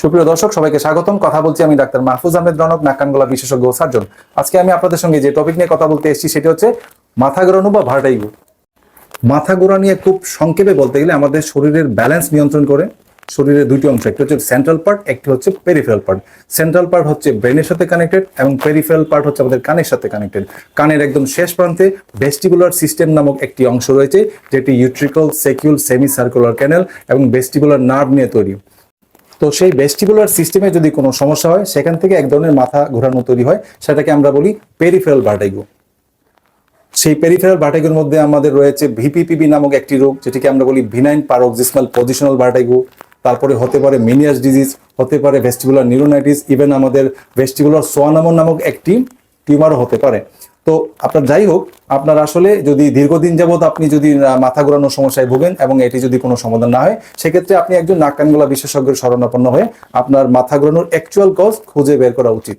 সুপ্রিয় দর্শক, সবাইকে স্বাগতম। কথা বলছি আমি ডাক্তার মাহফুজ আহমেদ রনক, নাকানগলা বিশেষজ্ঞ সার্জন। আজকে আমি আপনাদের সঙ্গে যে টপিক নিয়ে কথা বলতে এসেছি, সেটি হচ্ছে মাথা ঘোরানো বা ভার্টাইগো মাথা ঘোরা নিয়ে খুব সংক্ষেপে বলতে গেলে আমাদের শরীরের ব্যালেন্স নিয়ন্ত্রণ করে, শরীরের দুটি অংশ, একটি হচ্ছে সেন্ট্রাল পার্ট একটি হচ্ছে পেরিফেরাল পার্ট সেন্ট্রাল পার্ট হচ্ছে ব্রেনের সাথে কানেক্টেড এবং পেরিফেরাল পার্ট হচ্ছে আমাদের কানের সাথে কানেক্টেড কানের একদম শেষ প্রান্তে ভেস্টিবুলার সিস্টেম নামক একটি অংশ রয়েছে, যেটি utricle saccule semi circular canal এবং ভেস্টিবুলার নার্ভ নিয়ে তৈরি। তো সেই ভেস্টিবুলার সিস্টেমে যদি কোনো সমস্যা হয়, সেখান থেকে এক ধরনের মাথা ঘোরানো তৈরি হয়। সেটাকে আমরা বলি পেরিফেরাল ভার্টাইগো সেই পেরিফেরাল ভার্টাইগোর মধ্যে আমাদের রয়েছে ভিপিপিবি নামক একটি রোগ, যেটিকে আমরা বলি ভিনাইন পারোক্সিসমাল পজিশনাল ভার্টাইগো তারপরে হতে পারে মিনিয়াস ডিজিজ হতে পারে ভেস্টিবুলার নিউরোনাইটিস ইভেন আমাদের ভেস্টিবুলার সোয়ানামন নামক একটি টিউমারও হতে পারে। তো আপনার যাই হোক, আপনার আসলে যদি দীর্ঘদিন যাবৎ আপনি যদি মাথা ঘোরানোর সমস্যায় ভোগেন এবং এটি যদি কোনো সমাধান না হয়, সেক্ষেত্রে আপনি একজন নাক কানগোলা বিশেষজ্ঞের শরণাপন্ন হয়ে আপনার মাথা ঘোরানোর অ্যাকচুয়াল কজ খুঁজে বের করা উচিত।